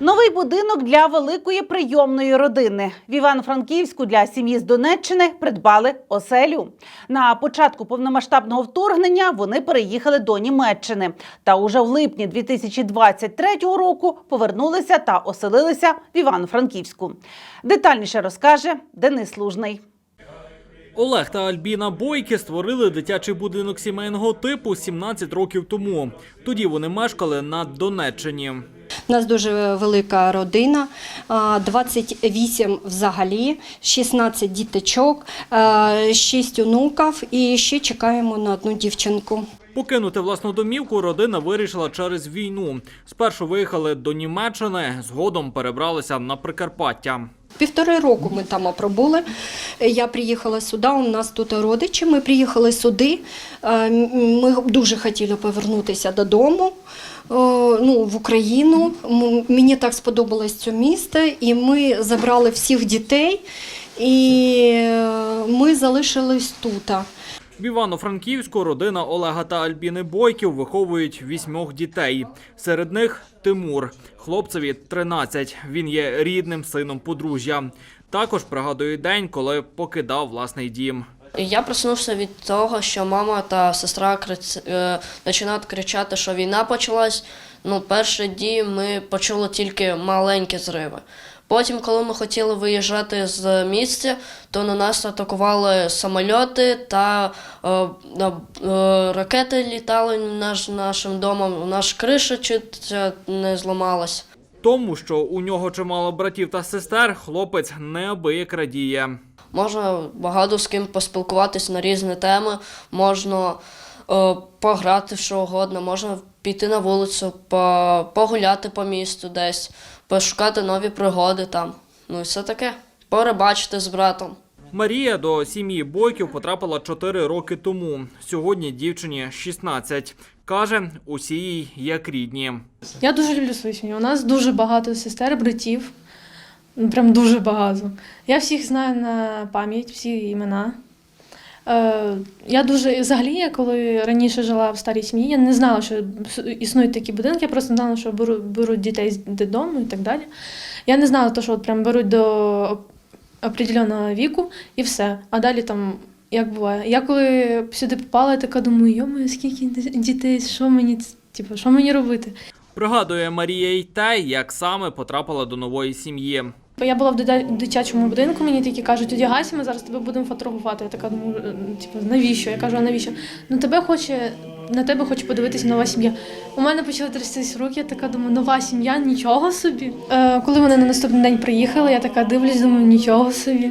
Новий будинок для великої прийомної родини в Івано-Франківську для сім'ї з Донеччини придбали оселю. На початку повномасштабного вторгнення вони переїхали до Німеччини. Та уже в липні 2023 року повернулися та оселилися в Івано-Франківську. Детальніше розкаже Денис Лужний. Олег та Альбіна Бойки створили дитячий будинок сімейного типу 17 років тому. Тоді вони мешкали на Донеччині. У нас дуже велика родина, 28 взагалі, 16 діточок, 6 онуків і ще чекаємо на одну дівчинку. Покинути власну домівку родина вирішила через війну. Спершу виїхали до Німеччини, згодом перебралися на Прикарпаття. Півтори року ми там пробули. Я приїхала сюди, у нас тут родичі, ми приїхали сюди. Е, Ми дуже хотіли повернутися додому, е, ну, в Україну. Мені так сподобалось це місто, і ми забрали всіх дітей, і е, ми залишились тут. В Івано-Франківську родина Олега та Альбіни Бойків виховують вісьмох дітей. Серед них Тимур. Хлопцеві 13. Він є рідним сином подружжя. Також пригадує день, коли покидав власний дім. Я проснувся від того, що мама та сестра е, починають кричати, що війна почалась. Ну, перші дні ми почули тільки маленькі зриви. Потім, коли ми хотіли виїжджати з місця, то на нас атакували самольоти та е, е, ракети літали над нашим домом. Наша криша чуть е, не зламалась. Тому, що у нього чимало братів та сестер, хлопець неабияк радіє. Можна багато з ким поспілкуватися на різні теми, можна е, пограти в що угодно, можна піти на вулицю, по, погуляти по місту десь, пошукати нові пригоди там. Ну і все таке. Перебачити з братом. Марія до сім'ї Бойків потрапила 4 роки тому. Сьогодні дівчині 16. Каже, усі їй як рідні. Я дуже люблю свою сім'ю. У нас дуже багато сестер, братів. Ну, Прям дуже багато. Я всіх знаю на пам'ять, всі імена. Е, я дуже взагалі, я коли раніше жила в старій сім'ї, я не знала, що існують такі будинки, я просто знала, що беру, беруть дітей з додому і так далі. Я не знала, то, що от прям беруть до определеного віку і все. А далі там. Як буває, я коли сюди попала, я така думаю, йому скільки дітей, що мені типу, що мені робити? Пригадує Марія й те, як саме потрапила до нової сім'ї. Я була в дитячому будинку, мені такі кажуть, одягайся, ми зараз тебе будемо фотографувати. Я така думаю, е, типу, навіщо? Я кажу, а навіщо? Ну тебе хоче, на тебе хоче подивитися нова сім'я. У мене почали трястись руки, я така думаю, нова сім'я, нічого собі. Е, коли вони на наступний день приїхали, я така дивлюсь, думаю, нічого собі.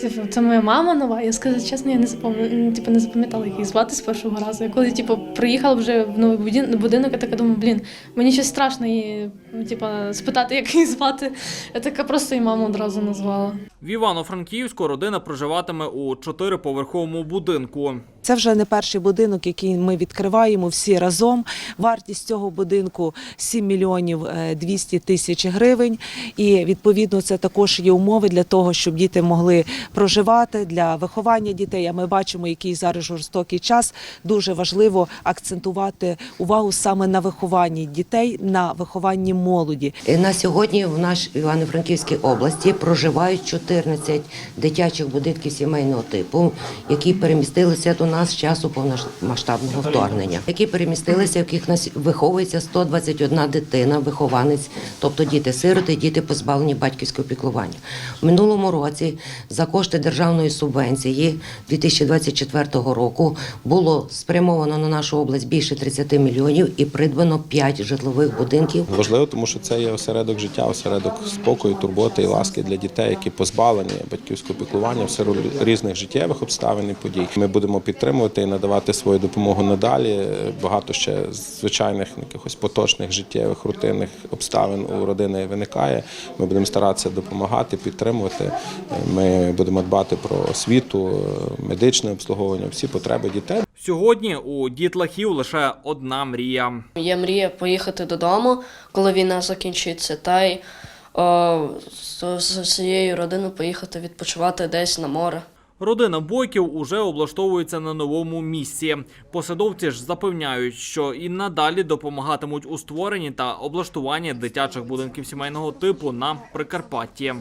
Типу, це моя мама нова. Я сказати чесно, я не запам'ятала, типу, не запам'ятала, її звати з першого разу. Я коли типу, приїхала вже в новий будинок, я така думаю, блін, мені щось страшно її, типу, спитати, як її звати. Я така просто її маму одразу назвала. В Івано-Франківську родина проживатиме у чотириповерховому будинку. Це вже не перший будинок, який ми відкриваємо всі разом. Вартість цього будинку 7 мільйонів е, 200 тисяч гривень. І відповідно це також є умови для того, щоб діти могли проживати для виховання дітей. А ми бачимо, який зараз жорстокий час. Дуже важливо акцентувати увагу саме на вихованні дітей, на вихованні молоді. На сьогодні в нашій Івано-Франківській області проживають 14 дитячих будинків сімейного типу, які перемістилися до нас з часу повномасштабного вторгнення, які перемістилися, в яких нас виховується 121 дитина, вихованець, тобто діти-сироти, діти позбавлені батьківського піклування. В минулому році за кошти державної субвенції 2024 року було спрямовано на нашу область більше 30 мільйонів і придбано 5 житлових будинків Важливо, тому що це є осередок життя, осередок спокою, турботи і ласки для дітей, які позбавлені батьківського піклування в силу різних життєвих обставин і подій. Ми будемо підтримувати і надавати свою допомогу надалі. Багато ще звичайних якихось поточних життєвих рутинних обставин у родини виникає. Ми будемо старатися допомагати, підтримувати. Ми будемо дбати про освіту, медичне обслуговування, всі потреби дітей. Сьогодні у дітлахів лише одна мрія. Є мрія поїхати додому, коли війна закінчиться, та й о, з, з цією родиною поїхати відпочивати десь на море. Родина бойків уже облаштовується на новому місці. Посадовці ж запевняють, що і надалі допомагатимуть у створенні та облаштуванні дитячих будинків сімейного типу на Прикарпатті.